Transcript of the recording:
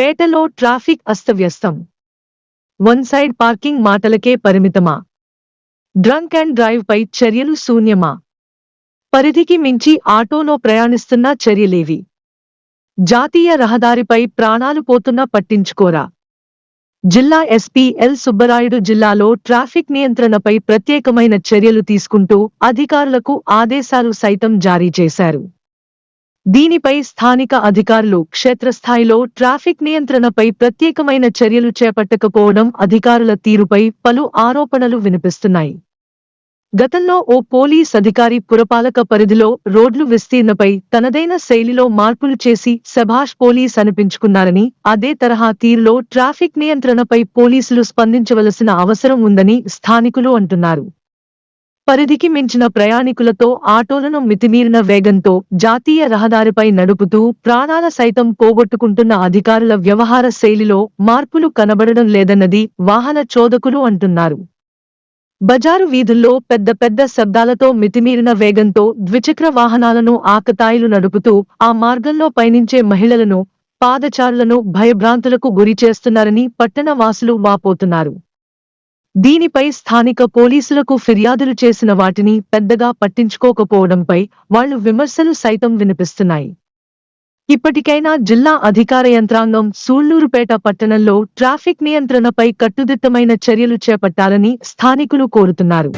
పేటలో ట్రాఫిక్ అస్తవ్యస్తం. One side parking మాటలకే పరిమితమా? డ్రంక్ అండ్ డ్రైవ్ పై చర్యలు శూన్యమా? పరిధికి మించి ఆటోలో ప్రయాణిస్తున్న చర్యలేవి? జాతీయ రహదారిపై ప్రాణాలు పోతున్నా పట్టించుకోరా? జిల్లా ఎస్పీ ఎల్ సుబ్బరాయుడు జిల్లాలో ట్రాఫిక్ నియంత్రణపై ప్రత్యేకమైన చర్యలు తీసుకుంటూ అధికారులకు ఆదేశాలు సైతం జారీ చేశారు. దీనిపై స్థానిక అధికారులు క్షేత్రస్థాయిలో ట్రాఫిక్ నియంత్రణపై ప్రత్యేకమైన చర్యలు చేపట్టకపోవడం అధికారుల తీరుపై పలు ఆరోపణలు వినిపిస్తున్నాయి. గతంలో ఓ పోలీస్ అధికారి పురపాలక పరిధిలో రోడ్లు విస్తీర్ణపై తనదైన శైలిలో మార్పులు చేసి శభాష్ పోలీస్ అనిపించుకున్నారని అదే తరహా తీరులో ట్రాఫిక్ నియంత్రణపై పోలీసులు స్పందించవలసిన అవసరం ఉందని స్థానికులు అంటున్నారు. పరిధికి మించిన ప్రయాణికులతో ఆటోలను మితిమీరిన వేగంతో జాతీయ రహదారిపై నడుపుతూ ప్రాణాల సైతం పోగొట్టుకుంటున్న అధికారుల వ్యవహార శైలిలో మార్పులు కనబడడం లేదన్నది వాహన చోదకులు అంటున్నారు. బజారు వీధుల్లో పెద్ద పెద్ద శబ్దాలతో మితిమీరిన వేగంతో ద్విచక్ర వాహనాలను ఆకతాయిలు నడుపుతూ ఆ మార్గంలో పయనించే మహిళలను పాదచారులను భయభ్రాంతులకు గురి చేస్తున్నారని పట్టణ వాసులు వాపోతున్నారు. దీనిపై స్థానిక పోలీసులకు ఫిర్యాదులు చేసిన వాటిని పెద్దగా పట్టించుకోకపోవడంపై వాళ్ళు విమర్శలు సైతం వినిపిస్తున్నాయి. ఇప్పటికైనా జిల్లా అధికార యంత్రాంగం సూళ్ళూరుపేట పట్టణంలో ట్రాఫిక్ నియంత్రణపై కట్టుదిట్టమైన చర్యలు చేపట్టాలని స్థానికులు కోరుతున్నారు.